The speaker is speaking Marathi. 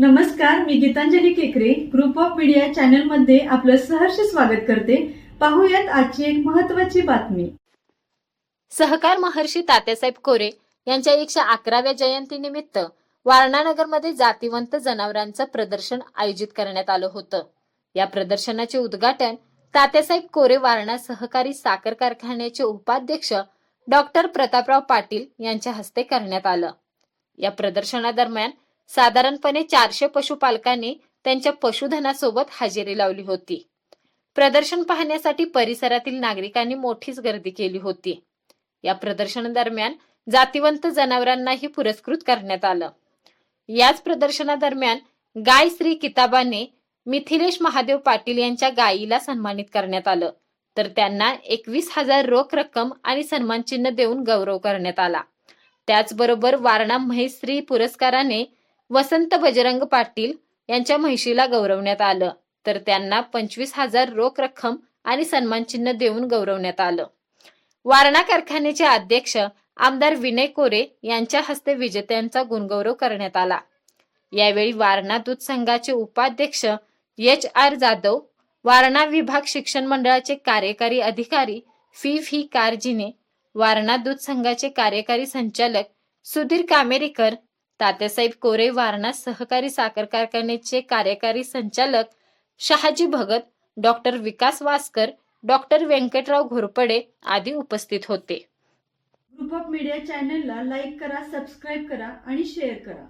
नमस्कार मी गीतांजली केकरे. ग्रुप ऑफ मीडिया चॅनलमध्ये आपलं सहर्ष स्वागत करते. पाहूयात आजची एक महत्वाची बातमी. सहकार महर्षी तात्यासाहेब कोरे यांच्या एकशे अकराव्या जयंतीनिमित्त वारणानगरमध्ये जातीवंत जनावरांचं प्रदर्शन आयोजित करण्यात आलं होतं. या प्रदर्शनाचे उद्घाटन तात्यासाहेब कोरे वारणा सहकारी साखर कारखान्याचे उपाध्यक्ष डॉक्टर प्रतापराव पाटील यांच्या हस्ते करण्यात आलं. या प्रदर्शनादरम्यान साधारणपणे चारशे पशुपालकांनी त्यांच्या पशुधनासोबत हजेरी लावली होती. प्रदर्शन पाहण्यासाठी परिसरातील नागरिकांनी मोठीच गर्दी केली होती. या प्रदर्शनादरम्यान जातीवंत जनावरांनाही पुरस्कृत करण्यात आलं. याच प्रदर्शनादरम्यान गाय श्री किताबाने मिथिलेश महादेव पाटील यांच्या गायीला सन्मानित करण्यात आलं. तर त्यांना एकवीस हजार रोख रक्कम आणि सन्मानचिन्ह देऊन गौरव करण्यात आला. त्याचबरोबर वारणा म्हैश्री पुरस्काराने वसंत बजरंग पाटील यांच्या म्हैशीला गौरवण्यात आलं. तर त्यांना पंचवीस हजार रोख रक्कम आणि सन्मानचिन्ह देऊन गौरवण्यात आलं. वारणा कारखान्याचे अध्यक्ष आमदार विनय कोरे यांच्या हस्ते विजेत्यांचा गुणगौरव करण्यात आला. यावेळी वारणा दूध संघाचे उपाध्यक्ष एच आर जाधव वारणा विभाग शिक्षण मंडळाचे कार्यकारी अधिकारी फी व्ही कारजीने वारणा दूध संघाचे कार्यकारी संचालक सुधीर कामेरीकर तात्यासाहेब कोरे वारणा सहकारी साखर कारखान्याचे कार्यकारी संचालक शहाजी भगत डॉक्टर विकास वासकर डॉक्टर व्यंकटराव घोरपडे आदी उपस्थित होते. ग्रुप ऑफ मीडिया चॅनलला लाईक करा सबस्क्राईब करा आणि शेअर करा.